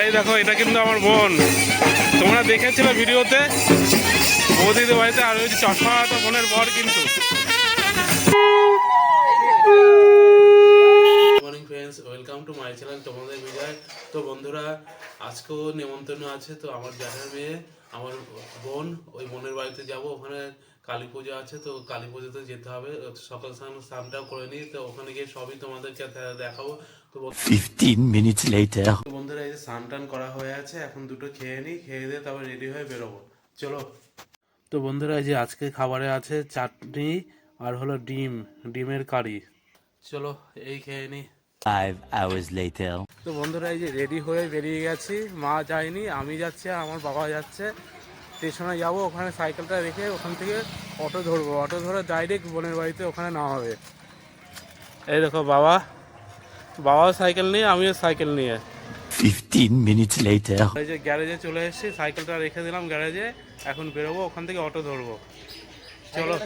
এই দেখো, এটা কিন্তু আমার বোন। তোমরা দেখেছিলে ভিডিওতে? বৌদিদের বাড়িতে আর ওই যে চশমা তো বোনের বর কিন্তু। Morning friends welcome to my তোমাদের বিজয় তো বন্ধুরা, আজকেও নেমন্তন্ন আছে, তো আমার জ্যাঠার মেয়ে, আমার বোন, ওই বোনের বাড়িতে যাব। ওখানে কালী পুজো আছে তো কালী পুজোতে যেতে হবে। সকাল স্নান স্নানটাও করে নিই তো ওখানে গিয়ে সবই তোমাদেরকে দেখাবো। তো বন্ধু- 15 minutes later. তো বন্ধুরা এই যে স্নান টান করা হয়ে আছে এখন দুটো খেয়ে নিই খেয়ে দিয়ে তারপর রেডি হয়ে বেরোবো। চলো। তো বন্ধুরা এই যে আজকে খাবারে আছে চাটনি আর হলো ডিম ডিমের কারি। চলো এই খেয়ে নিই. তো বন্ধুরা এই যে রেডি হয়ে বেরিয়ে গেছি। মা যায়নি আমি যাচ্ছি আর আমার বাবা যাচ্ছে। স্টেশনে যাব ওখানে সাইকেলটা রেখে ওখান থেকে অটো ধরবো। অটো ধরে ডাইরেক্ট বোনের বাড়িতে ওখানে নেওয়া হবে। এই দেখো বাবা। বাবাও সাইকেল নিয়ে আমিও সাইকেল নিয়ে। 15 minutes later. এই যে গ্যারেজে চলে এসেছি সাইকেলটা রেখে দিলাম গ্যারেজে এখন বেরোবো ওখান থেকে অটো ধরবো। চলো।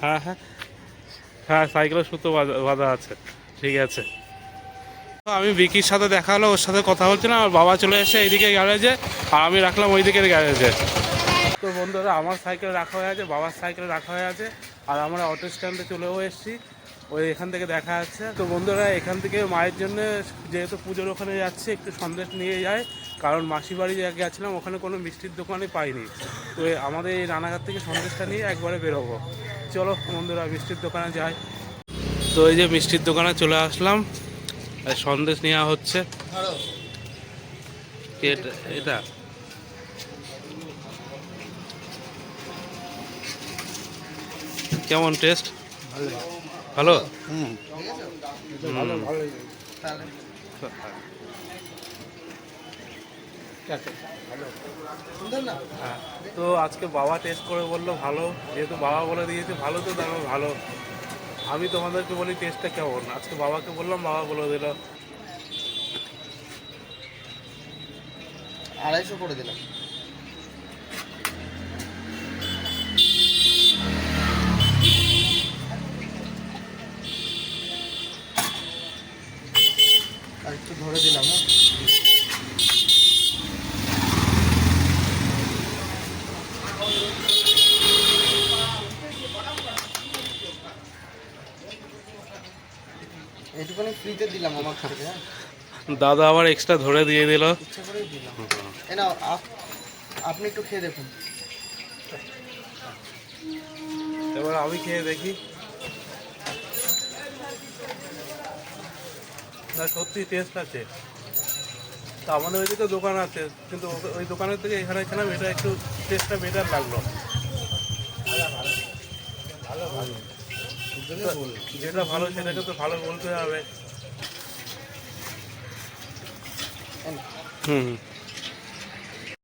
হ্যাঁ হ্যাঁ। হ্যাঁ সাইকেলে সুতো বাঁধা- বাঁধা আছে। ঠিক আছে। আমি বিকির সাথে দেখা হলো, ওর সাথে কথা বলছিলাম আর বাবা চলে এসে এইদিকে গ্যারেজে, আর আমি রাখলাম ওই দিকের গ্যারেজে। তো বন্ধুরা, আমার সাইকেল রাখা হয়ে আছে, বাবার সাইকেল রাখা হয়ে আছে, আর আমরা অটো স্ট্যান্ডে চলেও এসেছি, ওই এখান থেকে দেখা যাচ্ছে তো বন্ধুরা, এখান থেকে মায়ের জন্য যেহেতু পুজোর ওখানে যাচ্ছে, একটু সন্দেশ নিয়ে যায় কারণ মাসি বাড়ি গেছিলাম, ওখানে কোনো মিষ্টির দোকানে পাইনি। তো আমাদের এই রানাঘাট থেকে সন্দেশটা নিয়ে একবারে বেরোবো। চলো বন্ধুরা, মিষ্টির দোকানে যাই। তো এই যে মিষ্টির দোকানে চলে আসলাম। সন্দেশ নেওয়া হচ্ছে। এটা কেমন টেস্ট? ভালো? তো আজকে বাবা টেস্ট করে বলল ভালো, যেহেতু বাবা বলে দিয়েছে, ভালো তো তারপর ভালো। আমি তোমাদেরকে বলি টেস্টটা কেমন? আজকে বাবাকে বললাম বাবা বলে দিল। আড়াইশো করে দিলাম। এইটুখানি ফ্রিতে দিলাম আমার থেকে হ্যাঁ। দাদা আবার এক্সট্রা ধরে দিয়ে দিল। ইচ্ছা করেই দিলাম। এ আপনি একটু খেয়ে দেখুন। এবার আমি খেয়ে দেখি। না সত্যি টেস্ট আছে। তা আমাদের ওইদিকে দোকান আছে কিন্তু ওই দোকানের থেকে এখানে খেলাম এটা একটু টেস্টটা বেটার লাগল। যেটা ভালো সেটাকে তো ভালো বলতে হবে। হুম।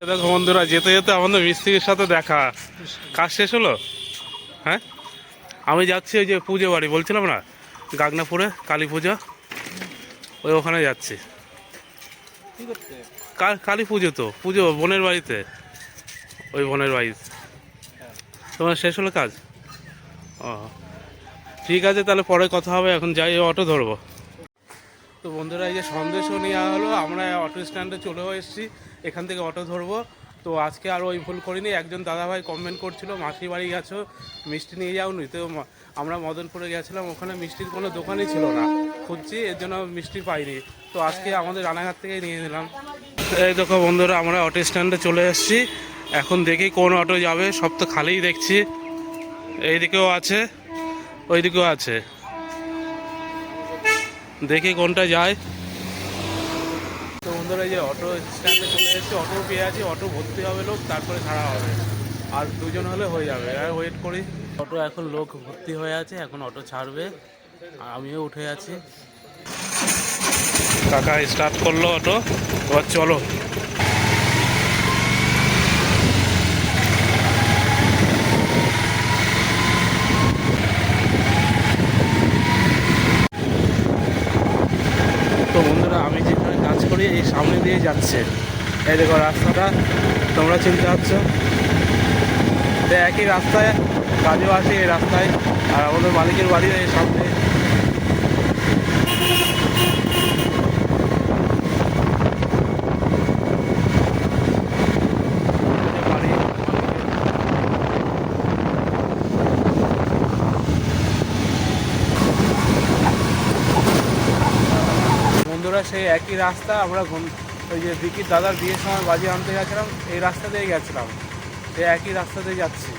দেখো বন্ধুরা, যেতে যেতে আমাদের মিস্ত্রির সাথে দেখা। কাজ শেষ হলো? হ্যাঁ? আমি যাচ্ছি ওই যে পুজো বাড়ি, বলছিলাম না? গাগনাপুরে, কালী পুজো। ওই ওখানে যাচ্ছি। কালী পুজো তো, পুজো বোনের বাড়িতে। ওই বোনের বাড়িতে তোমার শেষ হলো কাজ? ও। ঠিক আছে, তাহলে পরে কথা হবে, এখন যাই অটো ধরবো। তো বন্ধুরা, এই যে সন্দেশও নেওয়া হলো, আমরা অটো স্ট্যান্ডে চলেও এসেছি, এখান থেকে অটো ধরবো। তো আজকে আর ওই ভুল করিনি, একজন দাদাভাই কমেন্ট করছিল মাসির বাড়ি গেছো, মিষ্টি নিয়ে যাওনি? তো আমরা মদনপুরে গেছিলাম, ওখানে মিষ্টির কোনো দোকানই ছিল না, খুঁজছি, এর জন্য মিষ্টি পাইনি। তো আজকে আমাদের রানাঘাট থেকেই নিয়ে নিলাম। এই দেখো বন্ধুরা, আমরা অটো স্ট্যান্ডে চলে এসেছি, এখন দেখি কোন অটো যাবে, সব তো খালিই দেখছি, এইদিকেও আছে। ওইদিকেও আছে। দেখি কোনটা যায়। তো বন্ধুরা যে অটো স্ট্যান্ডে চলে এসেছি অটো পেয়ে আছি অটো ভর্তি হবে লোক তারপরে ছাড়া হবে। আর দুজন হলে হয়ে যাবে। আর ওয়েট করি। অটো এখন লোক ভর্তি হয়ে আছে এখন অটো ছাড়বে। আর আমিও উঠে আছি। কাকা স্টার্ট করল অটো এবার চলো। দিয়ে যাচ্ছে। এই দেখো রাস্তাটা, তোমরা চিনতে পারছ। তো একই রাস্তায় কাজও আছে এই রাস্তায়, আর আমাদের মালিকের বাড়ি এই সামনে। বন্ধুরা, সেই একই রাস্তা আমরা ওই যে বিকির দাদার বিয়ের সময় বাজি আনতে গেছিলাম, এই রাস্তা দিয়ে গেছিলাম। এই একই রাস্তা দিয়ে যাচ্ছি।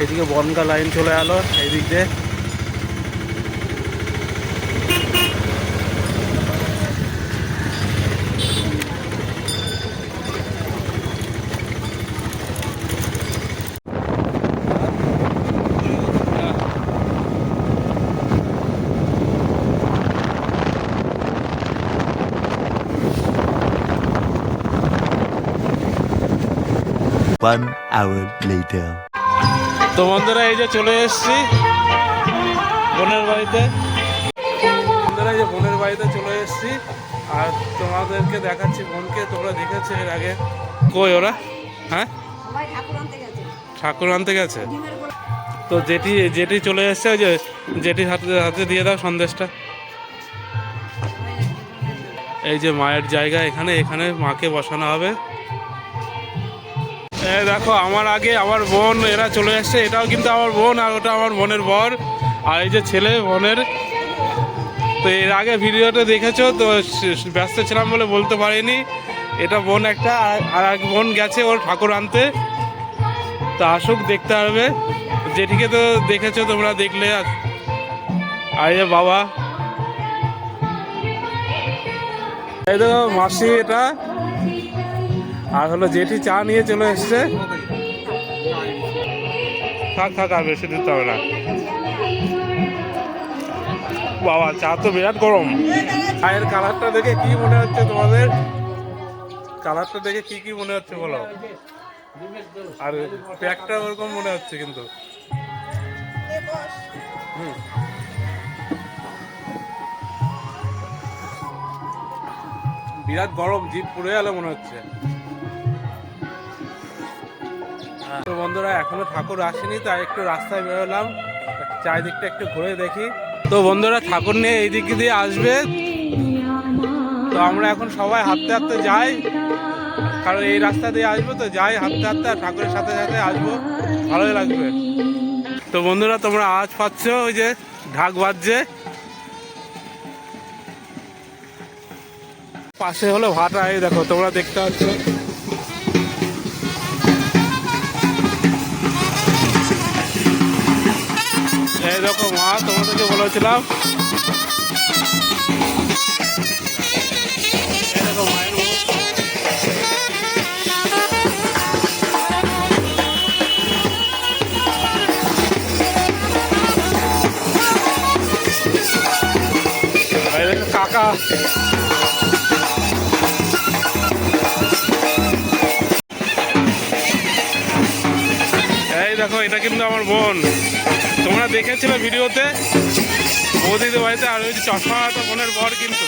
এইদিকে বনগা লাইন চলে এলো এই দিক দিয়ে One hour later. তো বন্ধুরা, এই যে চলে এসেছি বোনের বাড়িতে। বন্ধুরা, এই যে বোনের বাড়িতে চলে এসেছি। আর তোমাদেরকে দেখাচ্ছি বোনকে, তোমরা দেখেছ এর আগে। কই ওরা? হ্যাঁ? ঠাকুর আনতে গেছে। তো যেটি যেটি চলে এসছে, ওই যে যেটি হাতে হাতে দিয়ে দাও সন্দেশটা। এই যে মায়ের জায়গা এখানে এখানে মাকে বসানো হবে। দেখো, আমার আগে আমার বোন এরা চলে এসছে এটাও কিন্তু আমার বোন আর ওটা আমার বোনের বর। আর এই যে ছেলে, বোনের। তো এর আগে ভিডিওটা দেখেছ, তো ব্যস্ত ছিলাম বলে বলতে পারিনি। এটা বোন একটা, আর- এক বোন গেছে ওর ঠাকুর আনতে। তো আসুক, দেখতে পারবে। যেটিকে তো দেখেছ, তোমরা দেখলে আর। আর যে বাবা। এই দেখো, মাসি এটা। আর হলো জেঠি চা নিয়ে চলে এসছে। থাক থাক, আর বেশি দিতে হবে না। বাবা, চা তো বিরাট গরম। চায়ের কালারটা দেখে কি মনে হচ্ছে তোমাদের? কালারটা দেখে কি কি মনে হচ্ছে বলো? আর প্যাকটা ওরকম মনে হচ্ছে কিন্তু। বিরাট গরম জিপ পুড়ে গেল মনে হচ্ছে। তো বন্ধুরা, এখনও ঠাকুর আসেনি, তাই একটু রাস্তায় বেরোলাম। চারিদিকটা একটু ঘুরে দেখি। তো বন্ধুরা, ঠাকুর নিয়ে এই দিক দিয়ে আসবে। তো আমরা এখন সবাই হাঁটতে হাঁটতে যাই। কারণ এই রাস্তা দিয়ে আসব তো যাই, হাঁটতে হাঁটতে আর ঠাকুরের সাথে সাথে আসব। ভালোই লাগবে। তো বন্ধুরা, তোমরা আওয়াজ পাচ্ছ ওই যে ঢাক বাজছে। পাশে হলো ভাটা, এই দেখো, তোমরা দেখতে পাচ্ছ। তোমাদেরকে বলেছিলাম। কাকা। এই দেখো এটা কিন্তু আমার বোন। তোমরা দেখেছিলে ভিডিওতে? বৌদিদের বাড়িতে আর ওই চশমা তো বোনের বর কিন্তু।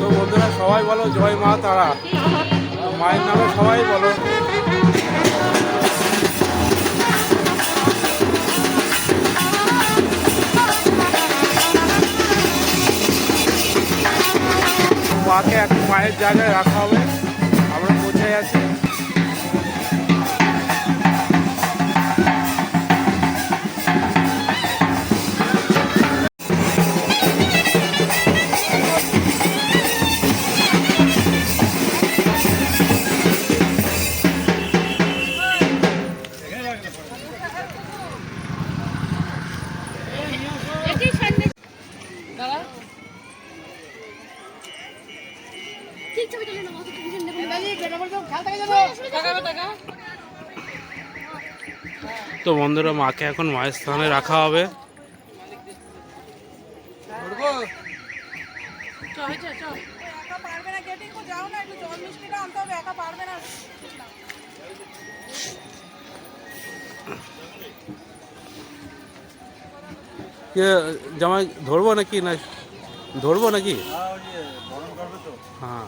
তো বন্ধুরা সবাই বলো, জয় মা তারা। মায়ের নামে সবাই বলো। মাকে এক মায়ের জায়গায় রাখা হবে। বন্ধুরা মাকে এখন মায়ের স্থানে রাখা হবে। একা পারবে না গেটে যাও না একটু জল মিষ্টিটা আনতে হবে একা পারবে না কে জামাই ধরবো নাকি না ধরবো নাকি হ্যাঁ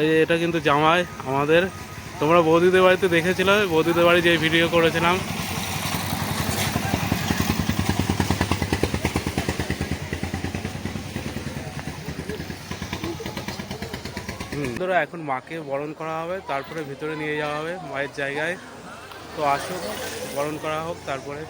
এই এটা কিন্তু জামাই আমাদের। তোমরা বৌদিদের বাড়িতে দেখেছিলে, বৌদিদের বাড়ি যে ভিডিও করেছিলাম। বন্ধুরা এখন মাকে বরণ করা হবে, তারপরে ভিতরে নিয়ে যাওয়া হবে, মায়ের জায়গায়। তো আসুক, বরণ করা হোক, তারপরে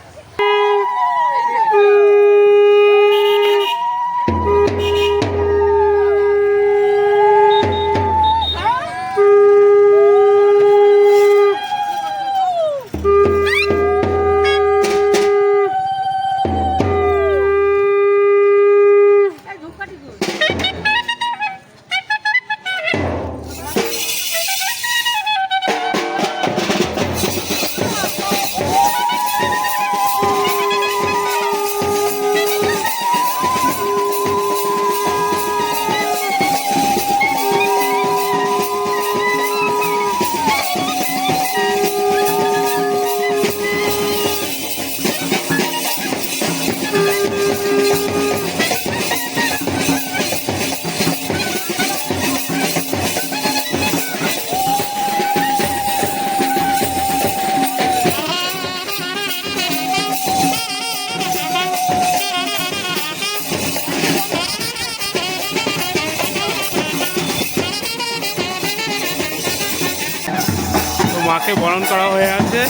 মাকে বরণ করা হয়ে আছে।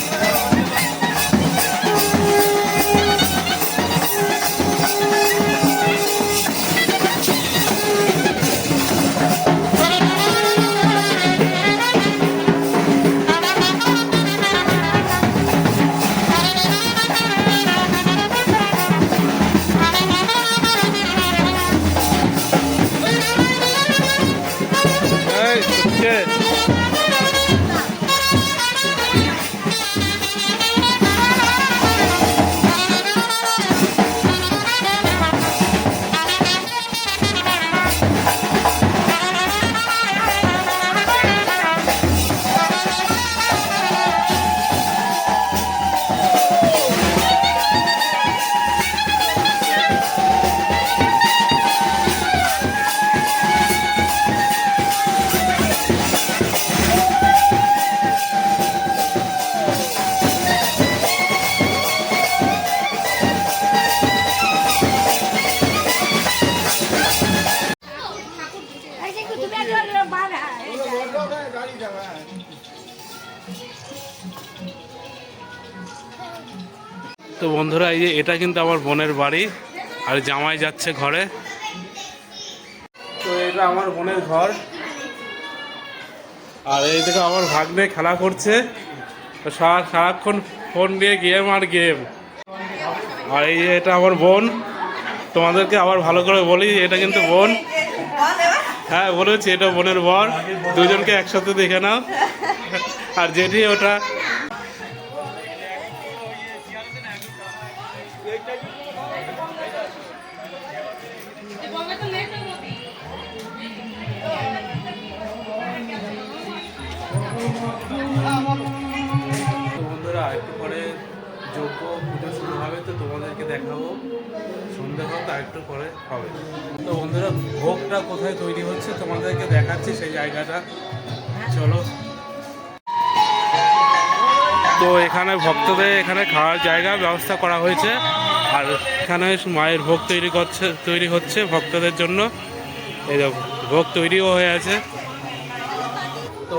বন্ধুরা, এই যে এটা কিন্তু আমার বোনের বাড়ি, আর জামাই যাচ্ছে ঘরে। তো এটা আমার বোনের ঘর। আর এই থেকে আমার ভাগ্নে খেলা করছে। সারা সারাক্ষণ ফোন দিয়ে গেম আর গেম আর এই যে এটা আমার বোন। তোমাদেরকে আবার ভালো করে বলি, এটা কিন্তু বোন। হ্যাঁ বলেছি, এটা বোনের বর। দুজনকে একসাথে দেখে নাও। আর যেটি ওটা ভক্তদের এখানে খাওয়ার জায়গা ব্যবস্থা করা হয়েছে। আর এখানে মায়ের ভোগ তৈরি করছে, তৈরি হচ্ছে ভক্তদের জন্য। এই ভোগ তৈরিও হয়ে আছে। তো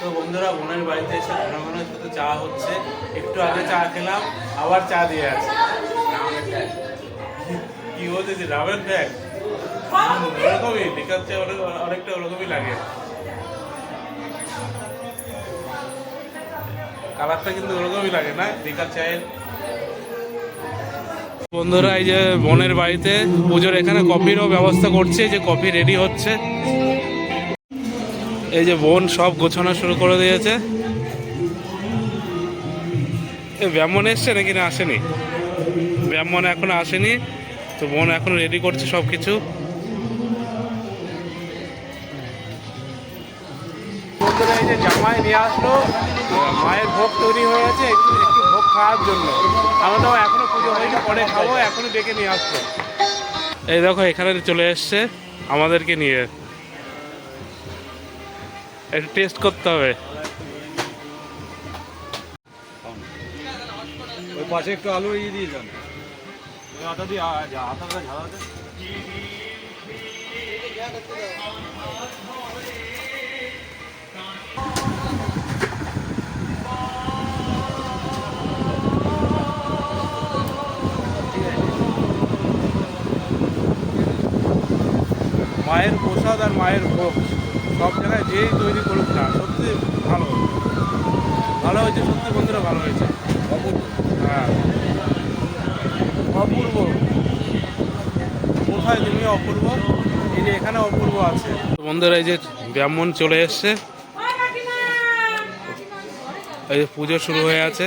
তো বন্ধুরা, বোনের বাড়িতে এসে ঘন ঘন শুধু চা হচ্ছে। একটু আগে চা খেলাম, আবার চা দিয়ে আছে কি বলতেছি, রামের ব্যাগ ওরকমই দেখাচ্ছে অনেক অনেকটা ওরকমই লাগে। কালারটা কিন্তু ওরকমই লাগে না দেখার চায়ের। বন্ধুরা, এই যে বোনের বাড়িতে পুজোর এখানে কফিরও ব্যবস্থা করছে, যে কফি রেডি হচ্ছে। এই যে বোন সব গোছানো শুরু করে দিয়েছে। ব্যামন এসছে নাকি না আসেনি? ব্যামন এখন আসেনি, তো বোন এখন রেডি করছে সব কিছু বন্ধুরা এই যে জামাই নিয়ে আসলো মায়ের ভোগ তৈরি হয়ে গেছে একটু একটু ভোগ খাওয়ার জন্য। আমরা তো এখনও পুজো হয়নি পরে খাব এখনই ডেকে নিয়ে আসতো এই দেখো এখানে চলে এসছে আমাদেরকে নিয়ে। একটু টেস্ট করতে হবে। ওই পাশে একটু আলু ইয়ে দিয়ে যান। আটা দিয়ে আটাটা ঝাড়াতে মায়ের প্রসাদ আর মায়ের ভোগ সব জায়গায় যেই তৈরি করুক না সত্যি ভালো। ভালো হয়েছে সত্যি বন্ধুরা ভালো হয়েছে। অপূর্ব। হ্যাঁ। অপূর্ব। কোথায় তুমি অপূর্ব? যে এখানে অপূর্ব আছে। বন্ধুরা এই যে ব্রাহ্মণ চলে এসছে। এই যে পুজো শুরু হয়ে আছে।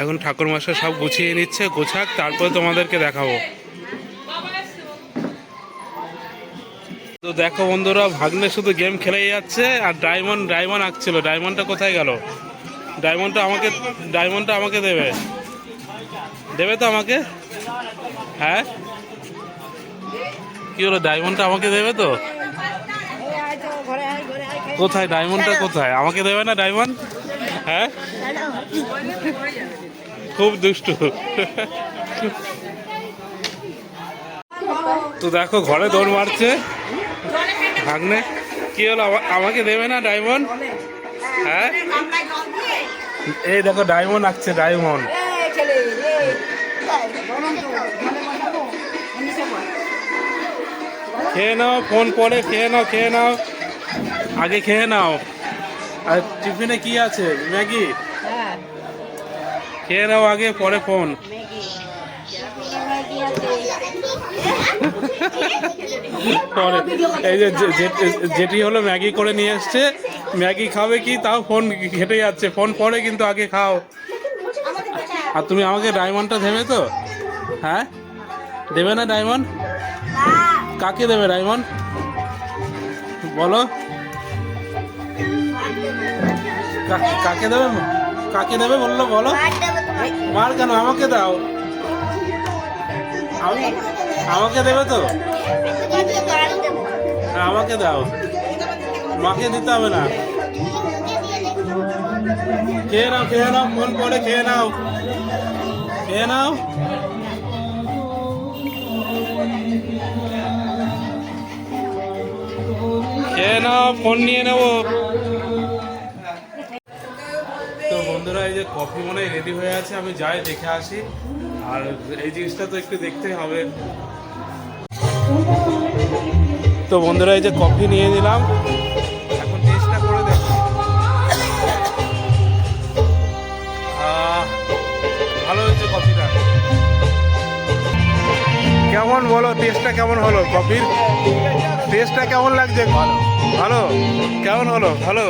এখন ঠাকুর মশাই সব গুছিয়ে নিচ্ছে, গোছাক, তারপরে তোমাদেরকে দেখাবো। তো দেখো বন্ধুরা, ভাগ্নে শুধু গেম খেলেই যাচ্ছে, আর ডায়মন্ড ডায়মন্ড আঁকছিল। ডায়মন্ডটা কোথায় গেল? ডায়মন্ডটা আমাকে ডায়মন্ডটা আমাকে দেবে। দেবে তো আমাকে? হ্যাঁ? কি হলো, ডায়মন্ডটা আমাকে দেবে তো? কোথায়? ডায়মন্ডটা কোথায়? আমাকে দেবে না ডায়মন্ড? হ্যাঁ? খুব দুষ্টু। তো দেখো ঘরে দৌড় মারছে। ভাগ্নে কি হলো? আমা- আমাকে দেবে না ডায়মন্ড? হ্যাঁ? এই দেখো ডায়মন্ড আঁকছে ডায়মন্ড। খেয়ে নাও ফোন পরে খেয়ে নাও খেয়ে নাও। আগে খেয়ে নাও। আর টিফিনে কি আছে? ম্যাগি? খেয়ে নাও আগে পরে ফোন। পরে। এই যে যেটি হলো ম্যাগি করে নিয়ে এসছে। ম্যাগি খাবে কি? তাও ফোন ঘেটে যাচ্ছে। ফোন পরে কিন্তু আগে খাও। আর তুমি আমাকে ডায়মন্ডটা দেবে তো? হ্যাঁ? দেবে না ডায়মন্ড? কাকে দেবে ডায়মন্ড? বলো। কাকে দেবে? কাকে দেবে বলল বলো। মার কেন? আমাকে দাও। আমি- আমাকে দেবে তো? হ্যাঁ, আমাকে দাও। মাকে দিতে হবে না। খেয়ে নাও খেয়ে নাও ফোন করে খেয়ে নাও। খেয়ে নাও। খেয়ে নাও ফোন নিয়ে নেব। কফি মনে হয় রেডি হয়ে আছে আমি যাই দেখে আসি। আর এই জিনিসটা তো একটু দেখতে হবে। তো বন্ধুরা এই যে কফি নিয়ে নিলাম। এখন টেস্টটা করে দেখো। ভালো হয়েছে কফিটা। কেমন বলো টেস্টটা কেমন হলো কফির? টেস্টটা কেমন লাগছে? ভালো। কেমন হলো? ভালো?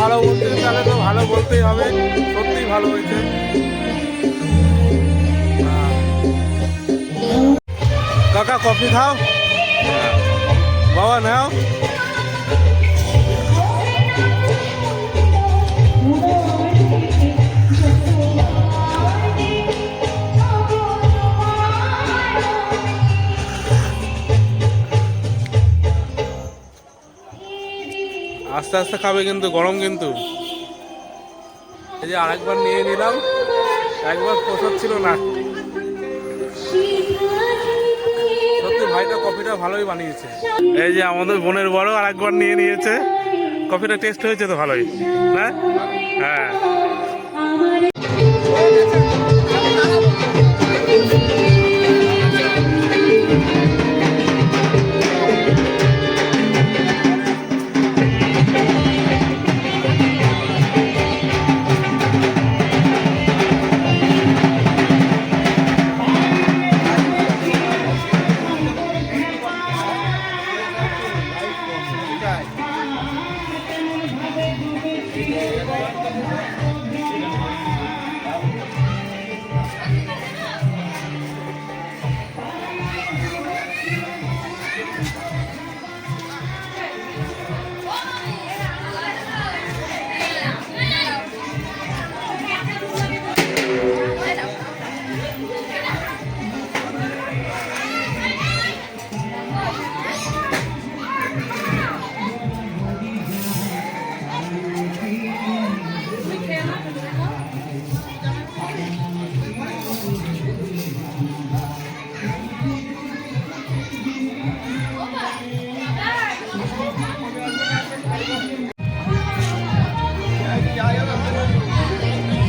ভালো বলতে তাহলে তো ভালো বলতেই হবে। সত্যিই ভালো হয়েছে। কাকা কফি খাও? বাবা নাও। আস্তে আস্তে খাবে কিন্তু গরম কিন্তু। এই যে আরেকবার নিয়ে নিলাম একবার প্রসাদ ছিল না। সত্যি ভাইটা কফিটা ভালোই বানিয়েছে। এই যে আমাদের বোনের বড় আরেকবার নিয়ে নিয়েছে। কফিটা টেস্ট হয়েছে তো ভালোই হ্যাঁ। হ্যাঁ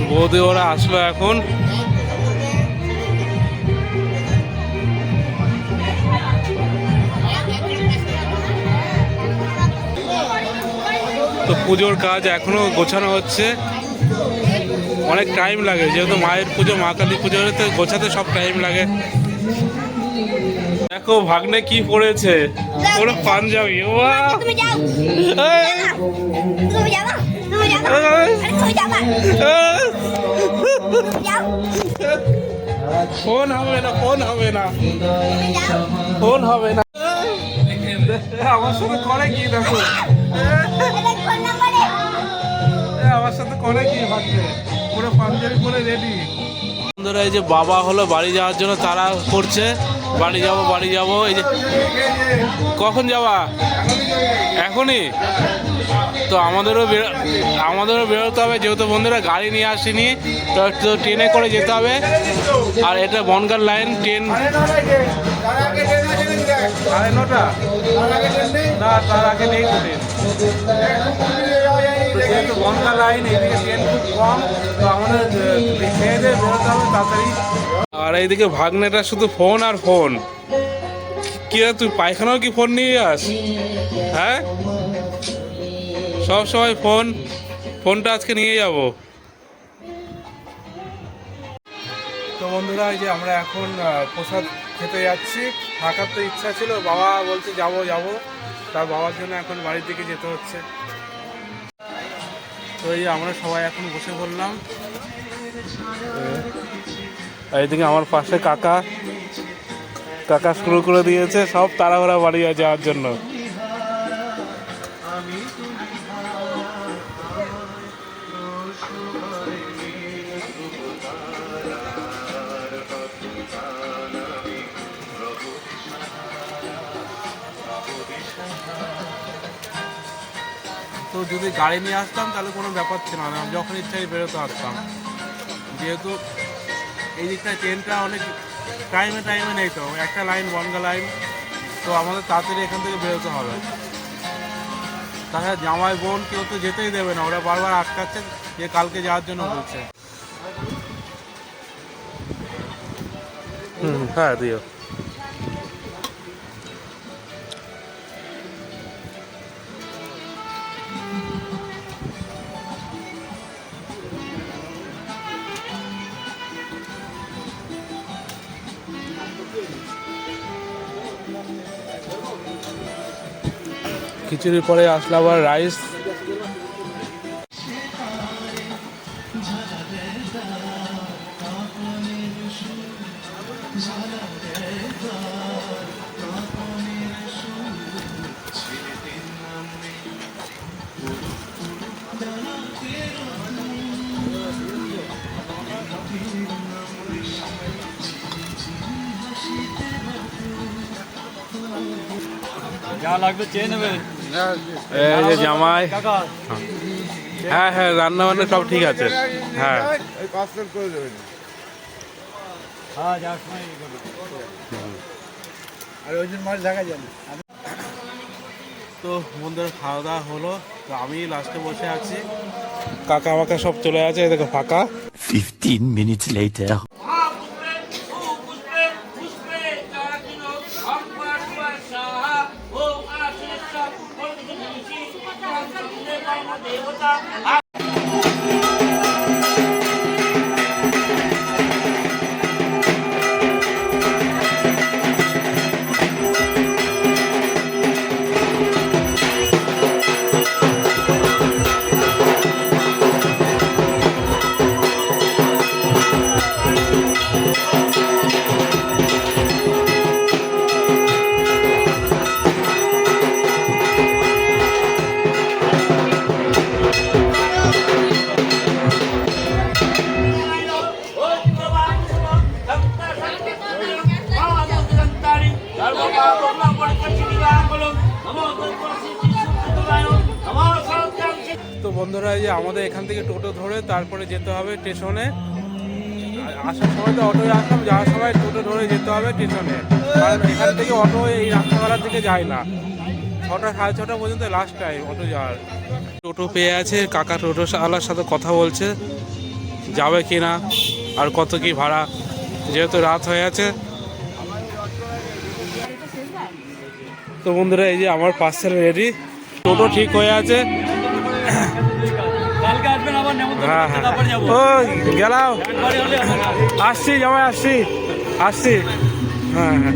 বৌদি ওরা আসলো এখন। তো পুজোর কাজ এখনও গোছানো হচ্ছে। অনেক টাইম লাগে যেহেতু মায়ের পুজো মা কালী পুজোতে গোছাতে সব টাইম লাগে। দেখো ভাগ্নে কি পড়েছে। ওরা পাঞ্জাবি ও ফোন হবে না, ফোন হবে না। ফোন হবে না। আমার সাথে করে কি দেখো? আমার সাথে করে কি ভাবছে? পুরো পাঞ্জাবি পরে রেডি বন্ধুরা, এই যে বাবা হলো বাড়ি যাওয়ার জন্য তারা করছে। বাড়ি যাব বাড়ি যাব, এই যে কখন যাবা? এখনই? তো আমাদেরও আমাদেরও বেরোতে হবে যেহেতু বন্ধুরা গাড়ি নিয়ে আসিনি তো তো ট্রেনে করে যেতে হবে। আর এটা বনগার লাইন ট্রেন। সাড়ে নটা? না তার আগে নেই ট্রেন। যেহেতু বনগা লাইন এদিকে ট্রেন খুব কম তো আমাদের আহ, বেরোতে হবে তাড়াতাড়ি। আর এইদিকে ভাগ্নেটা শুধু ফোন আর ফোন। কি তুই পায়খানাও কি ফোন নিয়ে যাস? হ্যাঁ? সব সময় ফোন ফোনটা আজকে নিয়ে যাব। তো বন্ধুরা, এই যে আমরা এখন প্রসাদ খেতে যাচ্ছি। থাকার তো ইচ্ছা ছিল, বাবা বলছে যাব যাব। তার বাবার জন্য এখন বাড়ির দিকে যেতে হচ্ছে। তো এই আমরা সবাই এখন বসে পড়লাম। এইদিকে আমার পাশে কাকা। কাকা শুরু করে দিয়েছে, সব তাড়াহুড়া বাড়ি যাওয়ার জন্য। তো যদি গাড়ি নিয়ে আসতাম, তাহলে কোনো ব্যাপার ছিল না। যখন ইচ্ছাই বেরোতে পারতাম যেহেতু এই দিকটায় ট্রেনটা অনেক টাইমে টাইমে নেই তো। একটা লাইন বনগা লাইন তো আমাদের তাড়াতাড়ি এখান থেকে বেরোতে হবে। তাছাড়া জামাই বোন কেউ তো যেতেই দেবে না। ওরা বারবার আটকাচ্ছে যে কালকে যাওয়ার জন্য বলছে। হুম হ্যাঁ দিও। খিচুড়ির পরে আসলো আবার রাইস। যা লাগবে চেয়ে নেবে। এই যে জামাই। হ্যাঁ হ্যাঁ রান্না বান্না সব ঠিক আছে। হ্যাঁ। তো বন্ধুরা খাওয়া দাওয়া হলো। তো আমি লাস্টে বসে আছি। কাকা আমাকে সব চলে আছে এই দেখো ফাঁকা। 15 minutes later. যে আমাদের এখান থেকে টোটো ধরে তারপরে যেতে হবে স্টেশনে। আসার সময় তো অটোয় আসলাম যাওয়ার সময় টোটো ধরে যেতে হবে স্টেশনে। কারণ এখান থেকে অটো এই রাস্তাবেলার দিকে যায় না। ছটা, সাড়ে ছটা পর্যন্ত লাস্ট টাইম অটো যাওয়ার। টোটো পেয়ে আছে, কাকা টোটো আলার সাথে কথা বলছে, যাবে কি না আর কত কি ভাড়া। যেহেতু রাত হয়ে আছে। তো বন্ধুরা, এই যে আমার পার্সেল রেডি টোটো ঠিক হয়ে আছে। হ্যাঁ হ্যাঁ। ও গেলাম। আসছি জামাই আসছি। আসছি। হ্যাঁ হ্যাঁ।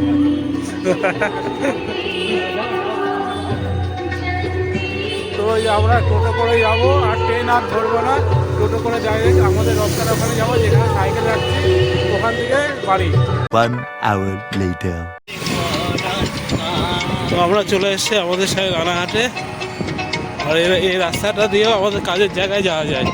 তো ওই আমরা টোটো করে যাব আর ট্রেন আর ধরবো না। টোটো করে ডাইরেক্ট আমাদের রপ্তার ওখানে যাব যেখানে সাইকেল রাখছি ওখান থেকে বাড়ি। One hour later. তো আমরা চলে এসেছি আমাদের সাথে রানাঘাটে। আর এই- এই রাস্তাটা দিয়েও আমাদের কাজের জায়গায় যাওয়া যায়।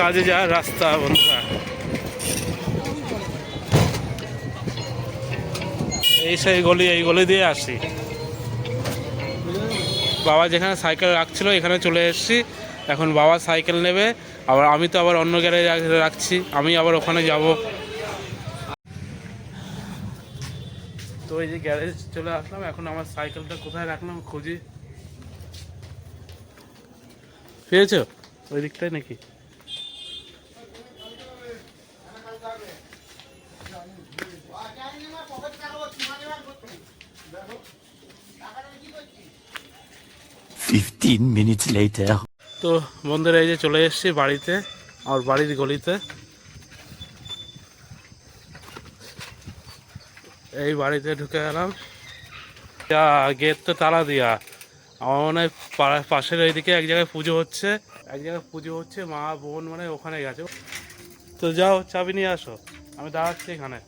কাজে যাওয়ার রাস্তা, বন্ধুরা। এই সেই গলি, এই গলি দিয়ে আসি। বাবা যেখানে সাইকেল রাখছিল, এখানে চলে এসেছি। এখন বাবা সাইকেল নেবে, আবার আমি তো আবার অন্য গ্যারেজে রাখছি। আমি আবার ওখানে যাব। তো এই যে গ্যারেজ চলে আসলাম, এখন আমার সাইকেলটা কোথায় রাখলাম খুঁজি। পেয়েছ? ওই দিকটাই নাকি? Fifteen minutes later. তো বন্ধুরা, এই যে চলে এসেছি বাড়িতে, আমার বাড়ির গলিতে। এই বাড়িতে ঢুকে গেলাম। যা, গেট তো তালা দিয়া। আমার মনে হয় পাড়ার পাশের ওইদিকে এক জায়গায় পুজো হচ্ছে। এক জায়গায় পুজো হচ্ছে, মা, বোন মানে ওখানে গেছে। তো যাও, চাবি নিয়ে আসো। আমি দাঁড়াচ্ছি এখানে।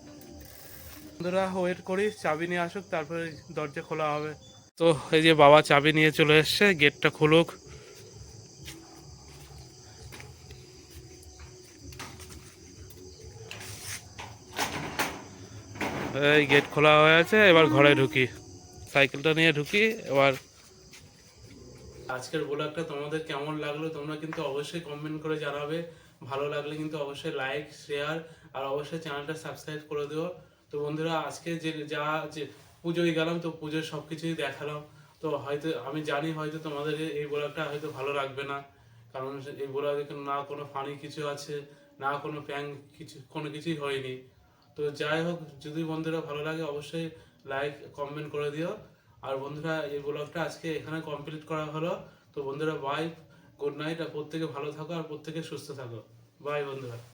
বন্ধুরা ওয়েট করি, চাবি নিয়ে আসুক, তারপরে দরজা খোলা হবে। তো এই যে বাবা চাবি নিয়ে চলে এসছে, গেটটা খুলুক। এই গেট খোলা হয়ে আছে, এবার ঘরে ঢুকি। সাইকেলটা নিয়ে ঢুকি, এবার আজকের ব্লগটা তোমাদের কেমন লাগল, তোমরা কিন্তু অবশ্যই কমেন্ট করে জানাবে। ভালো লাগলে কিন্তু অবশ্যই লাইক শেয়ার আর অবশ্যই চ্যানেলটা সাবস্ক্রাইব করে দিও। তো বন্ধুরা, আজকে যে যা যে পুজোয় গেলাম, তো পুজোর সব কিছুই দেখালাম। তো হয়তো, আমি জানি হয়তো তোমাদের এই- ব্লগটা হয়তো ভালো লাগবে না। কারণ এই ব্লগে না কোনো ফানি কিছু আছে, না কোনো প্যাং কিছু, কোনো কিছুই হয়নি। তো যাই হোক, যদি বন্ধুরা ভালো লাগে অবশ্যই লাইক কমেন্ট করে দিও। আর বন্ধুরা, এই ব্লগটা আজকে এখানে কমপ্লিট করা হলো। তো বন্ধুরা বাই গুড নাইট আর প্রত্যেকে ভালো থাকো, আর প্রত্যেকে সুস্থ থাকো। বাই বন্ধুরা।